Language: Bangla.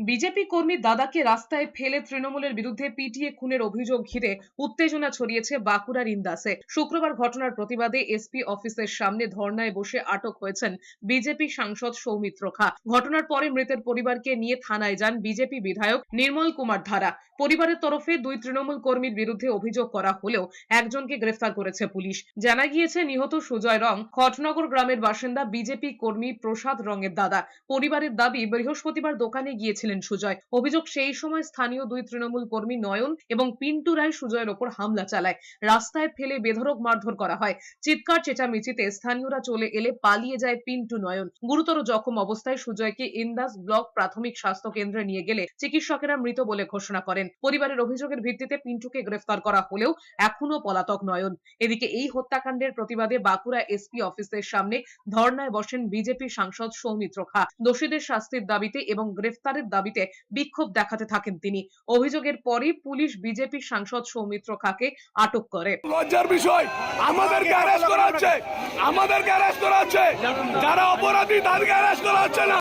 বিজেপি কর্মী দাদাকে রাস্তায় ফেলে তৃণমূলের বিরুদ্ধে পিটিয়ে খুনের অভিযোগ ঘিরে উত্তেজনা ছড়িয়েছে বাঁকুড়ার ইন্দাসে। শুক্রবার ঘটনার প্রতিবাদে এসপি অফিসের সামনে ধর্নায় বসে আটক হয়েছেন বিজেপি সাংসদ সৌমিত্র খা। ঘটনার পরে মৃতের পরিবারকে নিয়ে থানায় যান বিজেপি বিধায়ক নির্মল কুমার ধারা। পরিবারের তরফে দুই তৃণমূল কর্মীর বিরুদ্ধে অভিযোগ করা হলেও একজনকে গ্রেফতার করেছে পুলিশ। জানা গিয়েছে, নিহত সুজয় রং, খটনগর গ্রামের বাসিন্দা বিজেপি কর্মী প্রসাদ রঙের দাদা। পরিবারের দাবি, বৃহস্পতিবার দোকানে গিয়েছিলেন সুজয়। অভিযোগ সেই সময় স্থানীয় দুই তৃণমূল কর্মী নয়ন এবং পিন্টু রায় সুজয়ের ওপর হামলা চালায়। রাস্তায় ফেলে বেধরক মারধর করা হয়। চিৎকার, চেঁচামেচিতে স্থানীয়রা চলে এলে পালিয়ে যায় পিন্টু নয়ন। গুরুতর জখম অবস্থায় সুজয়কে ইন্দাস ব্লক প্রাথমিক স্বাস্থ্য কেন্দ্রে নিয়ে গেলে চিকিৎসকেরা মৃত বলে ঘোষণা করেন। পরিবারের অভিযোগের ভিত্তিতে পিন্টুকে গ্রেফতার করা হলেও এখনও পলাতক নয়ন। এদিকে এই হত্যাকাণ্ডের প্রতিবাদে বাঁকুড়া এসপি অফিসের সামনে ধর্নায় বসেন বিজেপি সাংসদ সৌমিত্র খা। দোষীদের শাস্তির দাবিতে এবং গ্রেফতারের দাবিতে বিক্ষোভ দেখাতে থাকেন তিনি। অভিযোগের পরই পুলিশ বিজেপি সাংসদ সৌমিত্র খাকে আটক করে। লজ্জার বিষয়, আমাদেরকে অ্যারেস্ট করা হচ্ছে। আমাদেরকে অ্যারেস্ট করা হচ্ছে। যারা অপরাধী, তাদেরকে অ্যারেস্ট করা হচ্ছে না।